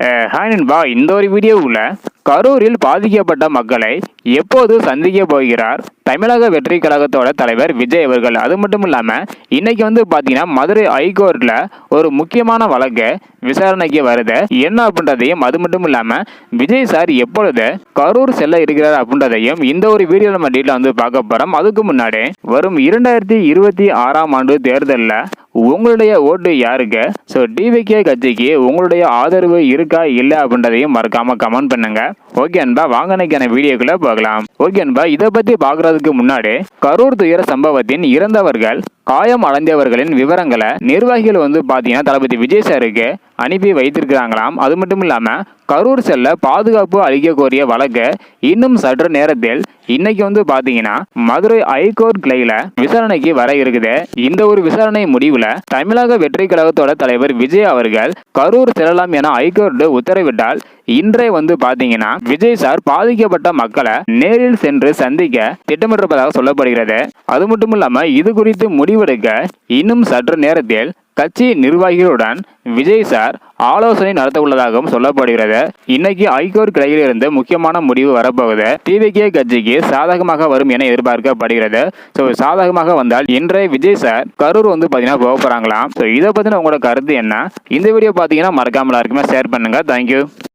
Hi நண்பா. இந்த ஒரு வீடியோவில் கரூரில் பாதிக்கப்பட்ட மக்களை எப்போது சந்திக்க போகிறார்? தமிழக வெற்றி கழகத்தோட தலைவர் விஜய் அவர்கள். அது மட்டும் இல்லாமல் இன்னைக்கு வந்து பார்த்தீங்கன்னா மதுரை ஹைகோர்ட்டில் ஒரு முக்கியமான வழக்கு விசாரணைக்கு வருது. என்ன அப்படின்றதையும் அது மட்டும் இல்லாமல் விஜய் சார் எப்பொழுது கரூர் செல்ல இருக்கிறார் அப்படின்றதையும் இந்த ஒரு வீடியோ நம்ம டீட்டில் வந்து பார்க்க போகிறோம் அதுக்கு முன்னாடி வரும் இரண்டாயிரத்தி இருபத்தி ஆறாம் ஆண்டு தேர்தலில் உங்களுடைய ஓட்டு யாருக்கு? ஸோ டிவிகே கட்சிக்கு உங்களுடைய ஆதரவு இருக்கா இல்லை அப்படின்றதையும் மறக்காம கமெண்ட் பண்ணுங்க. ஓகே அன்பா வாங்கினைக்கான வீடியோக்குள்ளே வீடியோக்குள்ள பார்க்கலாம் ஓகேன்பா இதை பத்தி பார்க்குறதுக்கு முன்னாடி கரூர் துயர சம்பவத்தின் இறந்தவர்கள் காயம் அடைந்தவர்களின் விவரங்களை நிர்வாகிகள் வந்து பார்த்தீங்கன்னா தளபதி விஜய் சாருக்கு அனுப்பி வைத்திருக்கிறாங்களாம். அது மட்டும் இல்லாமல் கரூர் செல்ல பாதுகாப்பு அளிக்க கோரிய வழக்கு இன்னும் சற்று நேரத்தில் இன்னைக்கு வந்து பார்த்தீங்கன்னா மதுரை ஹைகோர்ட் கிளையில விசாரணைக்கு வர இருக்குது. இந்த ஒரு விசாரணை முடிவுல தமிழக வெற்றி கழகத்தோட தலைவர் விஜய் அவர்கள் கரூர் செல்லலாம் என ஹைகோர்ட் உத்தரவிட்டால் இன்றே வந்து பாத்தீங்கன்னா விஜய் சார் பாதிக்கப்பட்ட மக்களை நேரில் சென்று சந்திக்க திட்டமிட்டிருப்பதாக சொல்லப்படுகிறது. அது மட்டும் இல்லாம இது குறித்து முடிவெடுக்க இன்னும் சற்று நேரத்தில் கட்சி நிர்வாகிகளுடன் விஜய் சார் ஆலோசனை நடத்த உள்ளதாகவும் சொல்லப்படுகிறது. இன்னைக்கு ஐகோர் கிளையில் இருந்து முக்கியமான முடிவு வரப்போகுது. டிவிகே கட்சிக்கு சாதகமாக வரும் என எதிர்பார்க்கப்படுகிறது. ஸோ சாதகமாக வந்தால் இன்றைய விஜய் சார் கரூர் வந்து பார்த்தீங்கன்னா போக போகிறாங்களாம் ஸோ இதை பற்றின உங்களோட கருத்து என்ன? இந்த வீடியோ பார்த்தீங்கன்னா மறக்காமல் எல்லாருக்குமே ஷேர் பண்ணுங்கள் தேங்க்யூ